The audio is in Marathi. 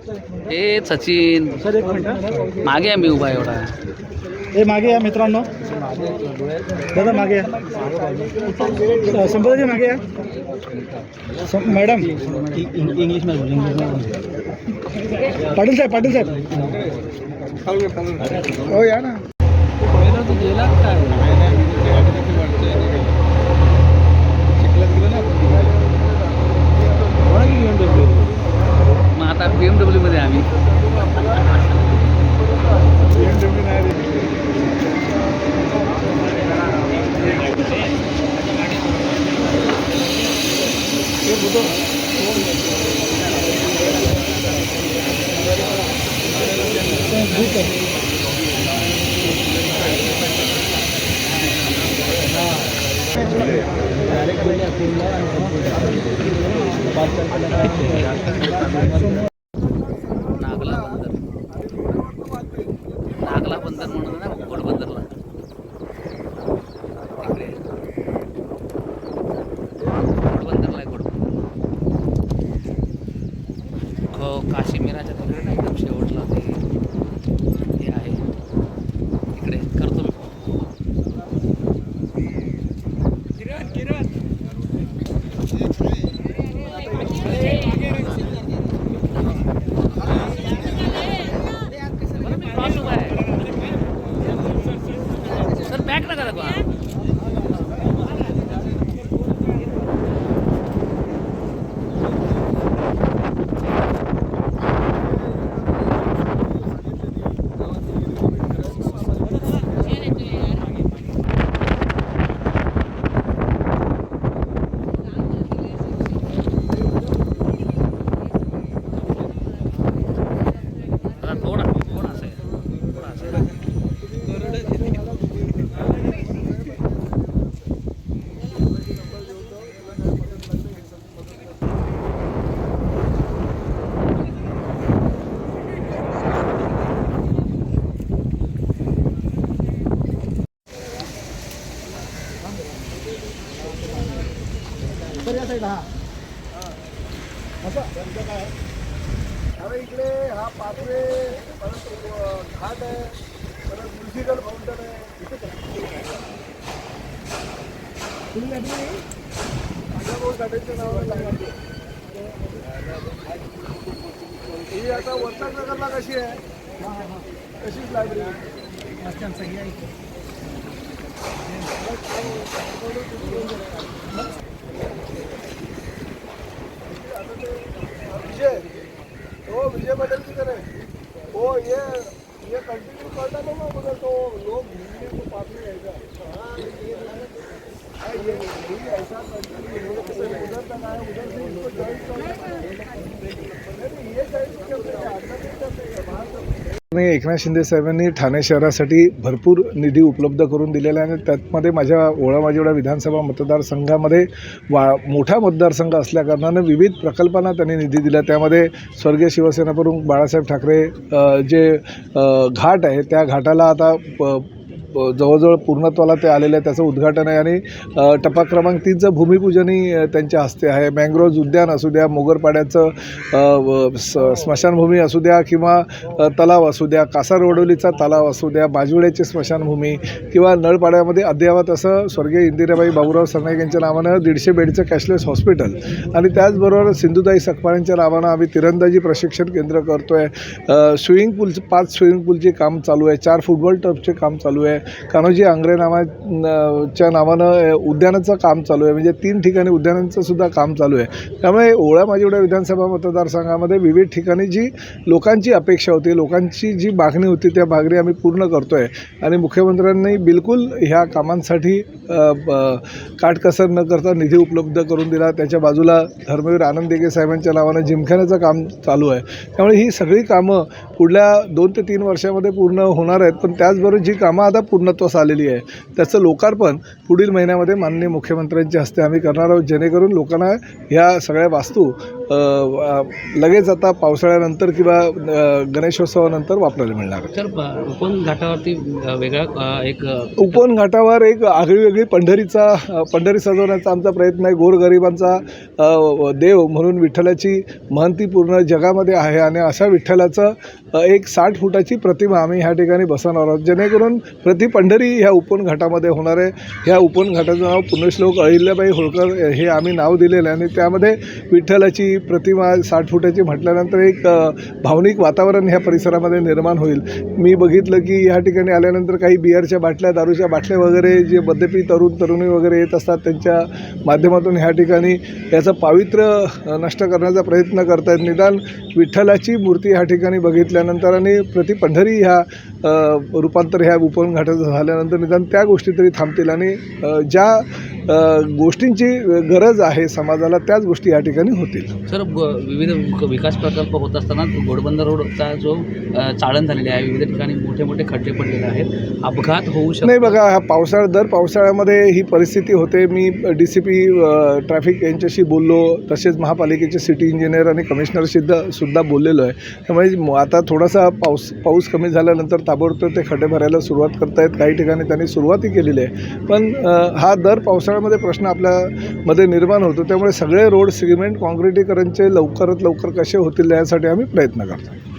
ए सचिन. सर एक मिनटं मागे आहे मी उभा एवढा. हे मागे या मित्रांनो. दादा मागे या. संपदाजी मागे या. मॅडम. इंग्लिश पाटील साहेब पाटील साहेब. हो या ना. मग आता बी एममध्ये आहे आम्ही हो, ठीक आहे नागला बंदर नागला बंदर म्हणून ना कोट बंदरला तिकडे बंदरला आहे. बंदर हो काश्मीराच्या तिकडे direto. सर या साईड हा. अरे इकडे हा पाचवे परत घाट आहे परत म्युझिकल फाउंटन आहे. इथे माझ्या भाऊ घाटाच्या नावानं ही आता वर्तनगरला कशी आहे? तशीच लायब्ररी विजय हो विजय पटेल की तरह वो ये ये कंटिन्यू करता तो ना मगर तो लोग घूमने को पास में रहेगा हाँ, ये ये ऐसा कंटिन्यू उधर तक आया उधर से इसको जॉइन करना नहीं ये जॉइन से करते हैं अंदर नहीं करते हैं बाहर करते एकनाथ शिंदे साहेबांनी ठाणे शहरासाठी भरपूर निधी उपलब्ध करून दिलेला आहे आणि त्यातमध्ये माझ्या ओळामाजेवडा विधानसभा मतदारसंघामध्ये वा मोठा मतदारसंघ असल्याकारणानं विविध प्रकल्पांना त्यांनी निधी दिला. त्यामध्ये स्वर्गीय शिवसेना प्रमुख बाळासाहेब ठाकरे जे घाट आहे त्या घाटाला आता प- जवळजवळ पूर्णत्वाला ते आलेलं आहे त्याचं उद्घाटन आहे आणि टपा टप्पा क्रमांक तीनचं भूमिपूजनही त्यांच्या हस्ते आहे. मँग्रोव्ज उद्यान असू द्या मोगरपाड्याचं व- स्मशानभूमी असू द्या किंवा तलाव असू द्या कासारवडोलीचा तलाव असू द्या बाजवड्याची स्मशानभूमी किंवा नळपाड्यामध्ये अद्ययावत असं स्वर्गीय इंदिराबाई बाबूराव सरनाईक यांच्या नावानं दीडशे बेडचं कॅशलेस हॉस्पिटल. आणि त्याचबरोबर सिंधुताई सकपाळेंच्या नावानं आम्ही तिरंदाजी प्रशिक्षण केंद्र करतो आहे स्विमिंग पूल पाच स्विमिंग पूलचे काम चालू आहे चार फुटबॉल टर्फचे काम चालू आहे. कान्होजी आंग्रे नावा च्या नावानं उद्यानाचं काम चालू आहे. म्हणजे तीन ठिकाणी उद्यानांचं सुद्धा काम चालू आहे. त्यामुळे ओळा माजिवड्या विधानसभा मतदारसंघामध्ये विविध ठिकाणी जी लोकांची अपेक्षा होती लोकांची जी मागणी होती त्या मागणी आम्ही पूर्ण करतो आहे आणि मुख्यमंत्र्यांनी बिलकुल ह्या कामांसाठी ब- काटकसर न करता निधी उपलब्ध करून दिला. त्याच्या बाजूला धर्मवीर आनंद देगे साहेबांच्या नावानं जिमखान्याचं काम चालू आहे. त्यामुळे ही सगळी कामं पुढल्या दोन ते तीन वर्षामध्ये पूर्ण होणार आहेत. पण त्याचबरोबर जी कामं आता पूर्णत्वास आलेली आहे. त्याचं लोकार्पण पुढील महिन्यामध्ये माननीय मुख्यमंत्र्यांच्या हस्ते आम्ही करणार आहोत. जेणेकरून लोकांना ह्या सगळ्या वास्तू लगेच आता पावसाळ्यानंतर किंवा गणेशोत्सवानंतर वापरायला मिळणार. सर उपवन घाटावरती वेगळा एक अ, उपवन घाटावर एक आगळीवेगळी पंढरीचा अ, पंढरी सजवण्याचा आमचा प्रयत्न आहे. गोरगरिबांचा देव म्हणून विठ्ठलाची महंती पूर्ण जगामध्ये आहे आणि अशा विठ्ठलाचं एक साठ फुटाची प्रतिमा आम्ही ह्या ठिकाणी बसवणार आहोत. जेणेकरून प्रति पंढरी ह्या उपवन घाटामध्ये होणार आहे. ह्या उपवन घाटाचं नाव पुण्यश्लोक अहिल्याबाई होळकर हे आम्ही नाव दिलेलं आहे आणि त्यामध्ये विठ्ठलाची प्रतिमा साठ फुटाची म्हटल्यानंतर एक भावनिक वातावरण ह्या परिसरामध्ये निर्माण होईल. मी बघितलं की ह्या ठिकाणी आल्यानंतर काही बियरच्या बाटल्या दारूच्या बाटल्या वगैरे जे मद्यपी तरुण तरुणी वगैरे येत असतात त्यांच्या माध्यमातून ह्या ठिकाणी याचं पावित्र्य नष्ट करण्याचा प्रयत्न करतायत. निदान विठ्ठलाची मूर्ती ह्या ठिकाणी बघितल्यानंतर आणि प्रति पंढरी ह्या रूपांतर ह्या उपवन घाटाचं झाल्यानंतर निदान त्या गोष्टी तरी थांबतील आणि ज्या गोष्टींची गरज आहे समाजाला त्याच गोष्टी या ठिकाणी होतील. सर विविध विक- विकास प्रकल्प होत असताना घोडबंदर रोडचा जो चाळण झालेली आहे विविध ठिकाणी मोठे मोठे खड्डे पडलेले आहेत. अपघात होऊ शकतो. नाही बघा हा पावसाळा दर पावसाळ्यामध्ये ही परिस्थिती होते. मी डी सी पी ट्रॅफिक यांच्याशी बोललो तसेच महापालिकेचे सिटी इंजिनियर आणि कमिशनर सुद्धा बोललेलो आहे. त्यामुळे म- आता थोडासा पाऊस पाऊस कमी झाल्यानंतर ताबडतोब ते खड्डे भरायला सुरुवात करतायत. काही ठिकाणी त्यांनी सुरुवातही केलेली आहे. पण हा दर क्षेत्रामध्ये प्रश्न आपल्यामध्ये निर्माण होतो त्यामुळे सगळे रोड सिमेंट काँक्रिटीकरणचे लवकरात लवकर कसे होतील यासाठी आम्ही प्रयत्न करतो